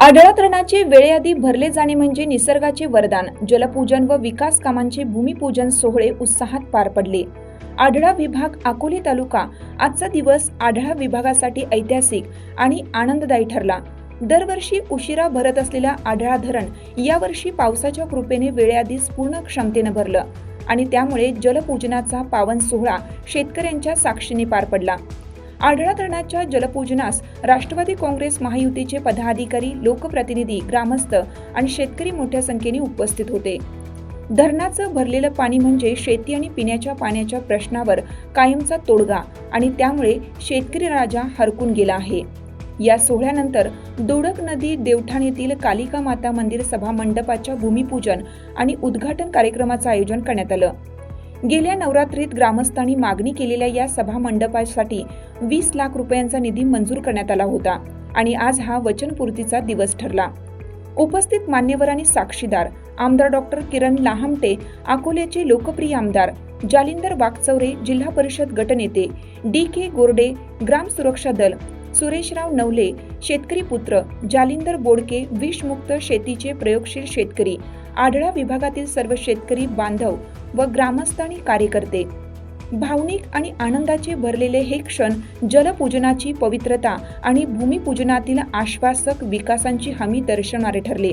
आढळा वेळेआधी भरले जाणे म्हणजे निसर्गाचे वरदान जलपूजन व विकास कामांचे भूमिपूजन सोहळे उत्साहात पार पडले. आढळा विभाग अकोले तालुका आजचा दिवस आढळा विभागासाठी ऐतिहासिक आणि आनंददायी ठरला. दरवर्षी उशिरा भरत असलेल्या आढळा धरण यावर्षी पावसाच्या कृपेने वेळेआधीच पूर्ण क्षमतेनं भरलं आणि त्यामुळे जलपूजनाचा पावन सोहळा शेतकऱ्यांच्या साक्षीने पार पडला. आढळा धरणाच्या जलपूजनास राष्ट्रवादी काँग्रेस महायुतीचे पदाधिकारी लोकप्रतिनिधी ग्रामस्थ आणि शेतकरी मोठ्या संख्येने उपस्थित होते. धरणाचं भरलेलं पाणी म्हणजे शेती आणि पिण्याच्या पाण्याच्या प्रश्नावर कायमचा तोडगा आणि त्यामुळे शेतकरी राजा हरकून गेला आहे. या सोहळ्यानंतर दोडक नदी देवठाण येथील कालिका माता मंदिर सभा मंडपाच्या भूमिपूजन आणि उद्घाटन कार्यक्रमाचं आयोजन करण्यात आलं. गेल्या नवरात्रीत ग्रामस्थांनी मागणी केलेल्या या सभा मंडपासाठी वीस लाख रुपयांचा निधी मंजूर करण्यात आला होता आणि आज हा वचनपूर्तीचा दिवस ठरला. उपस्थित मान्यवर आणि साक्षीदार आमदार डॉक्टर किरण लाहमटे अकोल्याचे लोकप्रिय आमदार जालिंदर वाकचौरे जिल्हा परिषद गटनेते डी के गोरडे ग्राम सुरक्षा दल सुरेशराव नवले शेतकरी पुत्र जालिंदर बोडके विषमुक्त शेतीचे प्रयोगशील शेतकरी आढळा विभागातील सर्व शेतकरी बांधव व ग्रामस्थ आणि कार्यकर्ते. भावनिक आणि आनंदाचे भरलेले हे क्षण जलपूजनाची पवित्रता आणि भूमिपूजनातील आश्वासक विकासांची हमी दर्शवणारे ठरले.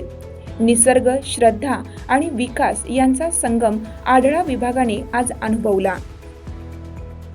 निसर्ग श्रद्धा आणि विकास यांचा संगम आढळा विभागाने आज अनुभवला.